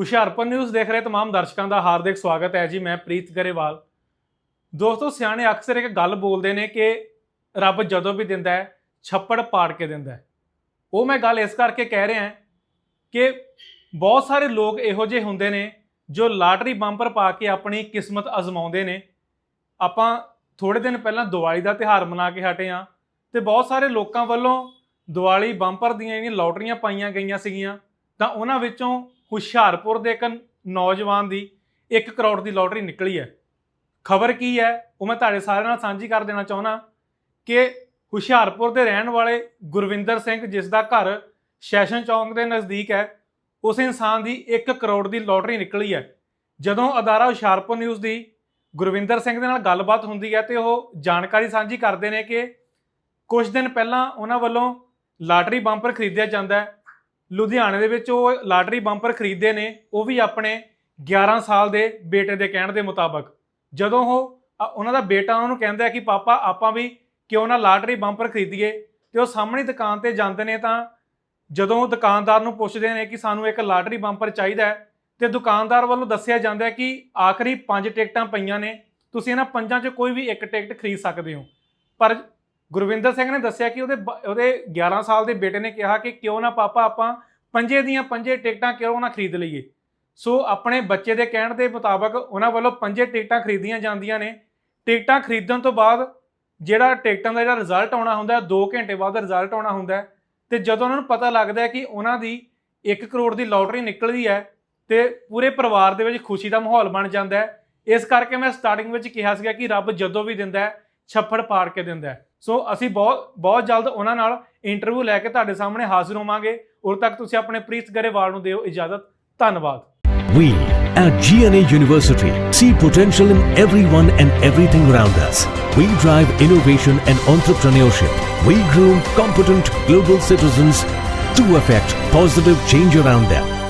Hoshiarpur news ਦੇਖ ਰਹੇ तमाम ਦਰਸ਼ਕਾਂ ਦਾ ਹਾਰਦਿਕ ਸਵਾਗਤ ਹੈ ਜੀ ਮੈਂ ਪ੍ਰੀਤ ਗਰੇਵਾਲ ਦੋਸਤੋ ਸਿਆਣੇ ਅਕਸਰ ਇੱਕ ਗੱਲ ਬੋਲਦੇ ਨੇ ਕਿ ਰੱਬ ਜਦੋਂ ਵੀ ਦਿੰਦਾ ਹੈ ਛੱਪੜ ਪਾੜ ਕੇ ਦਿੰਦਾ ਹੈ ਉਹ ਮੈਂ ਗੱਲ ਇਸ ਕਰਕੇ ਕਹਿ ਰਿਹਾ ਕਿ ਬਹੁਤ ਸਾਰੇ ਲੋਕ ਇਹੋ ਜਿਹੇ ਹੁੰਦੇ ਨੇ ਜੋ ਲਾਟਰੀ ਬੰਪਰ ਪਾ ਕੇ ਆਪਣੀ ਕਿਸਮਤ ਅਜ਼ਮਾਉਂਦੇ ਨੇ ਆਪਾਂ ਥੋੜੇ ਦਿਨ ਪਹਿਲਾਂ ਦੀਵਾਲੀ ਦਾ ਤਿਹਾਰ ਮਨਾ ਕੇ ਹਟੇ ਆ ਤੇ ਬਹੁਤ ਸਾਰੇ ਲੋਕਾਂ ਵੱਲੋਂ ਦੀਵਾਲੀ ਬੰਪਰ ਦੀਆਂ ਜਿਹੜੀਆਂ ਲੋਟਰੀਆਂ ਪਾਈਆਂ ਗਈਆਂ ਸੀਗੀਆਂ ਤਾਂ ਉਹਨਾਂ ਵਿੱਚੋਂ ਹੁਸ਼ਿਆਰਪੁਰ ਦੇ ਇੱਕ ਨੌਜਵਾਨ ਦੀ 1 ਕਰੋੜ ਦੀ ਲੋਟਰੀ ਨਿਕਲੀ ਹੈ। ਖਬਰ ਕੀ ਹੈ? ਉਹ ਮੈਂ ਤੁਹਾਡੇ ਸਾਰਿਆਂ ਨਾਲ ਸਾਂਝੀ ਕਰ ਦੇਣਾ ਚਾਹੁੰਦਾ ਕਿ ਹੁਸ਼ਿਆਰਪੁਰ ਦੇ ਰਹਿਣ ਵਾਲੇ ਗੁਰਵਿੰਦਰ ਸਿੰਘ, ਜਿਸ ਦਾ ਘਰ ਸੈਸ਼ਨ ਚੌਂਕ ਦੇ ਨਜ਼ਦੀਕ ਹੈ, ਉਸ ਇਨਸਾਨ ਦੀ 1 ਕਰੋੜ ਦੀ ਲੋਟਰੀ ਨਿਕਲੀ ਹੈ। ਜਦੋਂ ਅਦਾਰਾ ਹੁਸ਼ਿਆਰਪੁਰ ਨਿਊਜ਼ ਦੀ ਗੁਰਵਿੰਦਰ ਸਿੰਘ ਦੇ ਨਾਲ ਗੱਲਬਾਤ ਹੁੰਦੀ ਹੈ ਤੇ ਉਹ ਜਾਣਕਾਰੀ ਸਾਂਝੀ ਕਰਦੇ ਨੇ ਕਿ ਕੁਝ ਦਿਨ ਪਹਿਲਾਂ ਉਹਨਾਂ ਵੱਲੋਂ ਲਾਟਰੀ ਬੰਪਰ ਖਰੀਦਿਆ ਜਾਂਦਾ ਹੈ। ਲੁਧਿਆਣੇ ਦੇ ਵਿੱਚ ਉਹ ਲਾਟਰੀ ਬੰਪਰ ਖਰੀਦਦੇ ਨੇ, ਉਹ ਵੀ ਆਪਣੇ 11 ਸਾਲ ਦੇ ਬੇਟੇ ਦੇ ਕਹਿਣ ਦੇ ਮੁਤਾਬਕ। ਜਦੋਂ ਉਹ ਉਹਨਾਂ ਦਾ ਬੇਟਾ ਉਹਨਾਂ ਨੂੰ ਕਹਿੰਦਾ ਕਿ, ਪਾਪਾ, ਆਪਾਂ ਵੀ ਕਿਉਂ ਨਾ ਲਾਟਰੀ ਬੰਪਰ ਖਰੀਦੀਏ? ਤੇ ਉਹ ਸਾਹਮਣੇ ਦੁਕਾਨ ਤੇ ਜਾਂਦੇ ਨੇ ਤਾਂ ਜਦੋਂ ਦੁਕਾਨਦਾਰ ਨੂੰ ਪੁੱਛਦੇ ਨੇ ਕਿ, ਸਾਨੂੰ ਇੱਕ ਲਾਟਰੀ ਬੰਪਰ ਚਾਹੀਦਾ ਹੈ? ਤੇ ਦੁਕਾਨਦਾਰ ਵੱਲੋਂ ਦੱਸਿਆ ਜਾਂਦਾ ਹੈ ਕਿ ਆਖਰੀ 5 ਟਿਕਟਾਂ ਪਈਆਂ ਨੇ। ਤੁਸੀਂ ਇਹਨਾਂ ਪੰਜਾਂ 'ਚ ਕੋਈ ਵੀ ਇੱਕ ਟਿਕਟ ਖਰੀਦ ਸਕਦੇ ਹੋ। ਪਰ ਗੁਰਵਿੰਦਰ ਸਿੰਘ ਨੇ ਦੱਸਿਆ ਕਿ ਉਹਦੇ ਬ- ਉਹਦੇ 11 ਸਾਲ ਦੇ ਬੇਟੇ ਨੇ ਕਿਹਾ ਕਿ ਕਿਉਂ ਨਾ ਪਾਪਾ ਆਪਾਂ ਪੰਜੇ ਦੀਆਂ ਪੰਜੇ ਟਿਕਟਾਂ ਕਿਉਂ ਨਾ ਖਰੀਦ ਲਈਏ। ਸੋ ਆਪਣੇ ਬੱਚੇ ਦੇ ਕਹਿਣ ਦੇ ਮੁਤਾਬਕ ਉਹਨਾਂ ਵੱਲੋਂ ਪੰਜੇ ਟਿਕਟਾਂ ਖਰੀਦੀਆਂ ਜਾਂਦੀਆਂ ਨੇ। ਟਿਕਟਾਂ ਖਰੀਦਣ ਤੋਂ ਬਾਅਦ ਜਿਹੜਾ ਟਿਕਟਾਂ ਦਾ ਜਿਹੜਾ ਰਿਜ਼ਲਟ ਆਉਣਾ ਹੁੰਦਾ 2 ਘੰਟੇ ਬਾਅਦ ਰਿਜ਼ਲਟ ਆਉਣਾ ਹੁੰਦਾ ਹੈ ਤੇ ਜਦੋਂ ਉਹਨਾਂ ਨੂੰ ਪਤਾ ਲੱਗਦਾ ਹੈ ਕਿ ਉਹਨਾਂ ਦੀ 1 ਕਰੋੜ ਦੀ ਲੋਟਰੀ ਨਿਕਲਦੀ ਹੈ ਤੇ ਪੂਰੇ ਪਰਿਵਾਰ ਦੇ ਵਿੱਚ ਖੁਸ਼ੀ ਦਾ ਮਾਹੌਲ ਬਣ ਜਾਂਦਾ ਹੈ। ਇਸ ਕਰਕੇ ਮੈਂ ਸਟਾਰਟਿੰਗ ਵਿੱਚ ਕਿਹਾ ਸੀਗਾ ਕਿ ਰੱਬ ਜਦੋਂ ਵੀ ਦਿੰਦਾ ਹੈ, ਛੱਪੜ ਪਾੜ ਕੇ ਦਿੰਦਾ ਹੈ। ਸੋ ਅਸੀਂ ਬਹੁਤ ਬਹੁਤ ਜਲਦ ਉਹਨਾਂ ਨਾਲ ਇੰਟਰਵਿਊ ਲੈ ਕੇ ਤੁਹਾਡੇ ਸਾਹਮਣੇ ਹਾਜ਼ਰ ਹੋਵਾਂਗੇ ਉਦੋਂ ਤੱਕ ਤੁਸੀਂ ਆਪਣੇ ਪ੍ਰੀਤ ਗਰੇਵਾਲ ਨੂੰ ਦਿਓ ਇਜਾਜ਼ਤ ਧੰਨਵਾਦ We at GNA University see potential in everyone and everything around us. We drive innovation and entrepreneurship. We groom competent global citizens to affect positive change around them.